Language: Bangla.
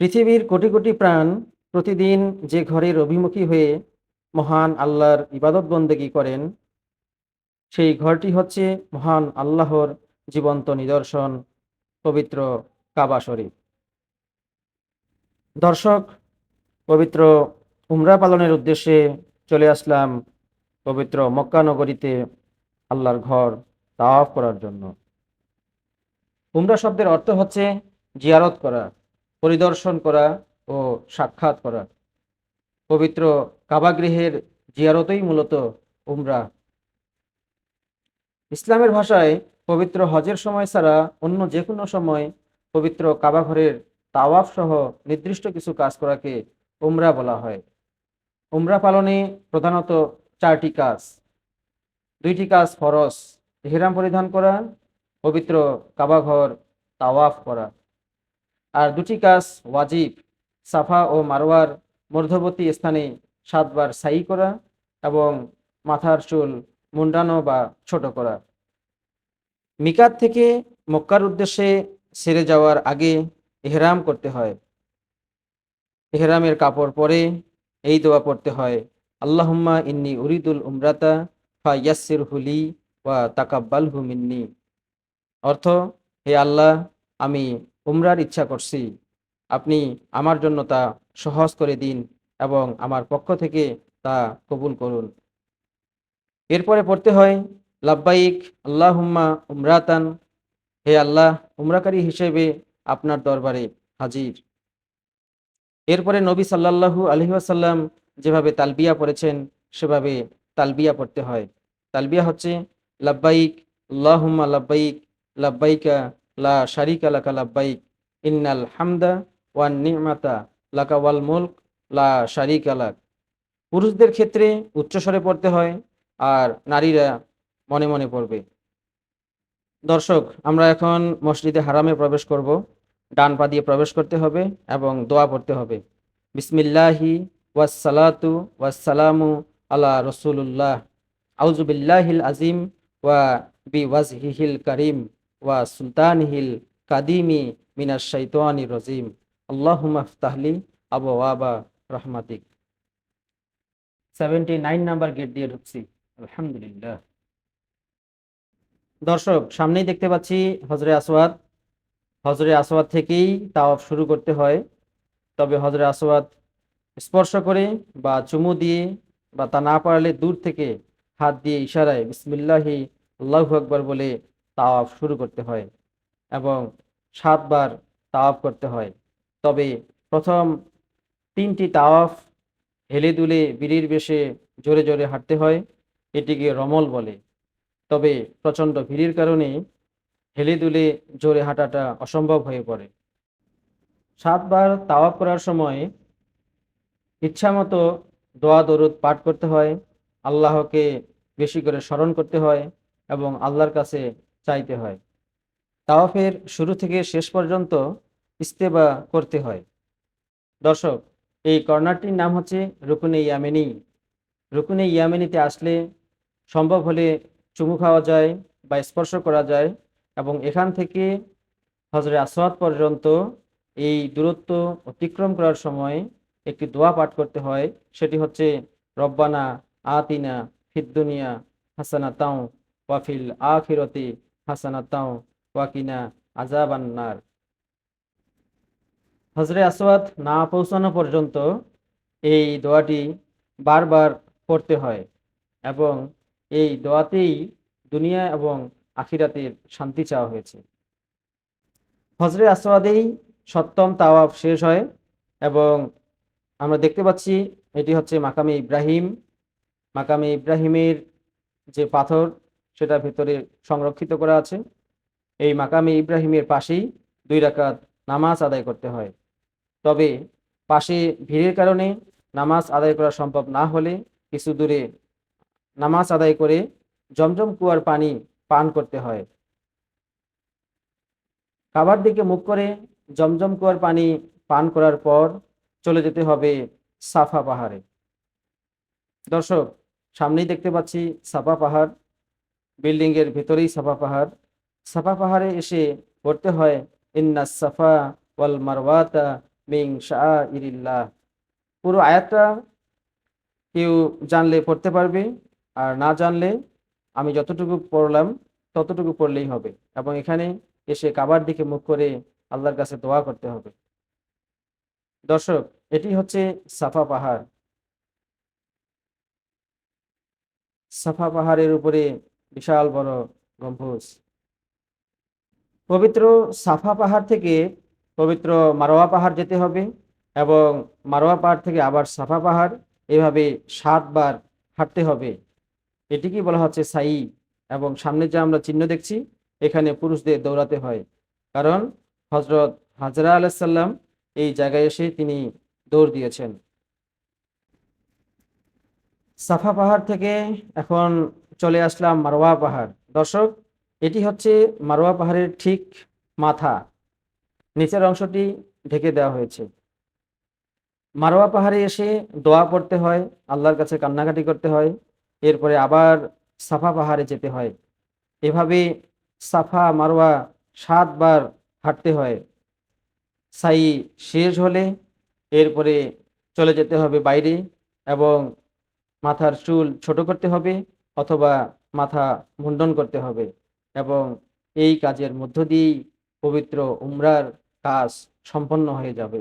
পৃথিবীর কোটি কোটি প্রাণ প্রতিদিন যে ঘরের অভিমুখী হয়ে মহান আল্লাহর ইবাদত বন্দেগী করেন, সেই ঘরটি হচ্ছে মহান আল্লাহর জীবন্ত নিদর্শন, পবিত্র কাবা শরীফ। দর্শক, পবিত্র উমরা পালনের উদ্দেশ্যে চলে আসলাম পবিত্র মক্কা নগরীতে আল্লাহর ঘর তাওয়াফ করার জন্য। উমরা শব্দের অর্থ হচ্ছে জিয়ারত করা। পরিদর্শন করা ও সাক্ষাৎ করা। পবিত্র কাবাগৃহের জিয়ারতই মূলত উমরা। ইসলামের ভাষায় পবিত্র হজের সময় ছাড়া অন্য যে কোনো সময় পবিত্র কাবাঘরের তাওয়াফ সহ নির্দিষ্ট কিছু কাজ করাকে উমরা বলা হয়। উমরা পালনে প্রধানত চারটি কাজ। দুইটি কাজ ফরস ইহরাম পরিধান করা, পবিত্র কাবাঘর তাওয়াফ করা। আর দুটি কাজ ওয়াজিব, সাফা ও মারোয়ার মধ্যবর্তী স্থানে সাতবার সাই করা এবং মাথার চুল মুন্ডানো বা ছোট করা। মিকাত থেকে মক্কার উদ্দেশ্যে সেরে যাওয়ার আগে এহরাম করতে হয়। এহরামের কাপড় পরে এই দোয়া পড়তে হয়, আল্লাহুম্মা ইন্নি উরিদুল উমরাতা ফা ইয়াসির হুলি ওয়া তাকাব্বালহু মিন্নি। অর্থ, হে আল্লাহ, আমি উমরার ইচ্ছা করছি। আপনি আমার জন্য তা সহজ করে দিন এবং আমার পক্ষ থেকে তা কবুল করুন। এরপরে পড়তে হয়, লাব্বাইক, আল্লাহুম্মা উমরাতান। হে আল্লাহ, উমরাকারী হিসেবে আপনার দরবারে হাজির। এরপরে নবী সাল্লাল্লাহু আলহি আসাল্লাম যেভাবে তালবিয়া পড়েছেন, সেভাবে তালবিয়া পড়তে হয়। তালবিয়া হচ্ছে, লাব্বাইক, আল্লাহুম্মা লাব্বাইক, লাব্বাইকা লা শারিকা লাকা লাব্বাইক, ইন্নাল হামদা ওয়ান নিমাতা ওয়াল মুলক, লা শারিকা পুরুষদের ক্ষেত্রে উচ্চস্বরে পড়তে হয় আর নারীরা মনে মনে পড়বে। দর্শক, আমরা এখন মসজিদে হারামে প্রবেশ করব। ডান পা দিয়ে প্রবেশ করতে হবে এবং দোয়া পড়তে হবে। বিসমিল্লাহি ওয়াসালাতু ওয়াসালামু আলা রসুল্লাহ আউজুবিল্লাহিল আজিম ওয়া বি ওয়াজহিহিল করিম। ওয়া সুলতানহিল কাদিমি মিনাশ শাইতানির রজিম। ইফতাহলি আবু ওয়াবা রহমাতিক। সেভেন্টি নাইন নাম্বার গেট দিয়ে ঢুকছি। আলহামদুলিল্লাহ। দর্শক, সামনেই দেখতে পাচ্ছি হজরে আসওয়াদ। হজরে আসওয়াদ থেকেই তাওয়াফ শুরু করতে হয়। তবে হজরে আসওয়াদ স্পর্শ করে বা চুমু দিয়ে বা তা না পারলে দূর থেকে হাত দিয়ে ইশারায় বিসমিল্লাহি, আল্লাহু আকবর বলে তাওয়াফ শুরু করতে হয় এবং সাতবার তাওয়াফ করতে হয়। তবে প্রথম তিনটি তাওয়াফ হেলে দুলে বিড়ির বেশে জোরে জোরে হাঁটতে হয়, এটিকে রমল বলে। তবে প্রচণ্ড ভিড়ের কারণে হেলে দুলে জোরে হাঁটাটা অসম্ভব হয়ে পড়ে। সাতবার তাওয়াফ করার সময় ইচ্ছামতো দোয়া দরুদ পাঠ করতে হয়, আল্লাহকে বেশি করে স্মরণ করতে হয় এবং আল্লাহর কাছে চাইতে হয়। তাওয়াফের শুরু থেকে শেষ পর্যন্ত ইস্তেবা করতে হয়। দর্শক, এই কর্নারটির নাম হচ্ছে রুকুনে ইয়ামেনি। রুকুনে ইয়ামেনিতে আসলে সম্ভব হলে চুমু খাওয়া যায় বা স্পর্শ করা যায় এবং এখান থেকে হজরে আসওয়াদ পর্যন্ত এই দূরত্ব অতিক্রম করার সময় একটি দোয়া পাঠ করতে হয়। সেটি হচ্ছে, রব্বানা আতিনা ফিদ্দুনিয়া হাসানা তাও ওয়াফিল আখিরতি হাসানা তাও ওয়াকিনা আজাবান্নার হজরে আসওয়াদ না পৌঁছানো পর্যন্ত এই দোয়াটি বারবার পড়তে হয় এবং এই দোয়াতেই দুনিয়া এবং আখিরাতের শান্তি চাওয়া হয়েছে। হজরে আসওয়াদেই সপ্তম তাওয়াফ শেষ হয় এবং আমরা দেখতে পাচ্ছি এটি হচ্ছে মাকামে ইব্রাহিম। মাকামে ইব্রাহিমের যে পাথর সেটা ভেতরে সংরক্ষিত করা আছে। এই মাকামে ইব্রাহিমের পাশেই দুই রাকাত নামাজ আদায় করতে হয়। তবে পাশে ভিড়ের কারণে নামাজ আদায় করা সম্ভব না হলে কিছু দূরে নামাজ আদায় করে জমজম কুয়ার পানি পান করতে হয়। কাবার দিকে মুখ করে জমজম কুয়ার পানি পান করার পর চলে যেতে হবে সাফা পাহাড়ে। দর্শক, সামনেই দেখতে পাচ্ছি সাফা পাহাড়। বিল্ডিং এর ভেতরেই সাফা পাহাড়। সাফা পাহাড়ে এসে পড়তে হয়, ইন্না সাফা ওয়াল মারওয়াতা মিং শাইরিল্লাহ পুরো আয়াতটা কেউ জানলে পড়তে পারবে, আর না জানলে আমি যতটুকু পড়লাম, ততটুকু পড়লেই হবে। এবং এখানে এসে কাবার দিকে মুখ করে আল্লাহর কাছে দোয়া করতে হবে। দর্শক, এটি হচ্ছে সাফা পাহাড়। সাফা পাহাড়ের উপরে বিশাল বড় গম্বুজ। পবিত্র সাফা পাহাড় থেকে পবিত্র মারোয়া পাহাড় যেতে হবে এবং মারোয়া পাহাড় থেকে আবার সাফা পাহাড়, এভাবে সাতবার হাঁটতে হবে। এটিকেই বলা হচ্ছে সাই এবং সামনে যে আমরা চিহ্ন দেখছি, এখানে পুরুষদের দৌড়াতে হয়। কারণ হজরত হাজরা আলাইসাল্লাম এই জায়গায় এসে তিনি দৌড় দিয়েছেন। সাফা পাহাড় থেকে এখন চলে আসলাম মারোয়া পাহাড়। দর্শক, এটি হচ্ছে মারোয়া পাহাড়ের ঠিক মাথা। নিচের অংশটি ঢেকে দেওয়া হয়েছে। মারোয়া পাহাড়ে এসে দোয়া পড়তে হয়, আল্লাহর কাছে কান্নাকাটি করতে হয়, এরপরে আবার সাফা পাহাড়ে যেতে হয়। এভাবে সাফা মারোয়া সাতবার হাঁটতে হয়। সাই শেষ হলে এরপরে চলে যেতে হবে বাইরে এবং মাথার চুল ছোট করতে হবে। অথবা মাথা মুন্ডন করতে হবে এবং এই কাজের মধ্য দিয়েই পবিত্র উমরার কাজ সম্পন্ন হয়ে যাবে।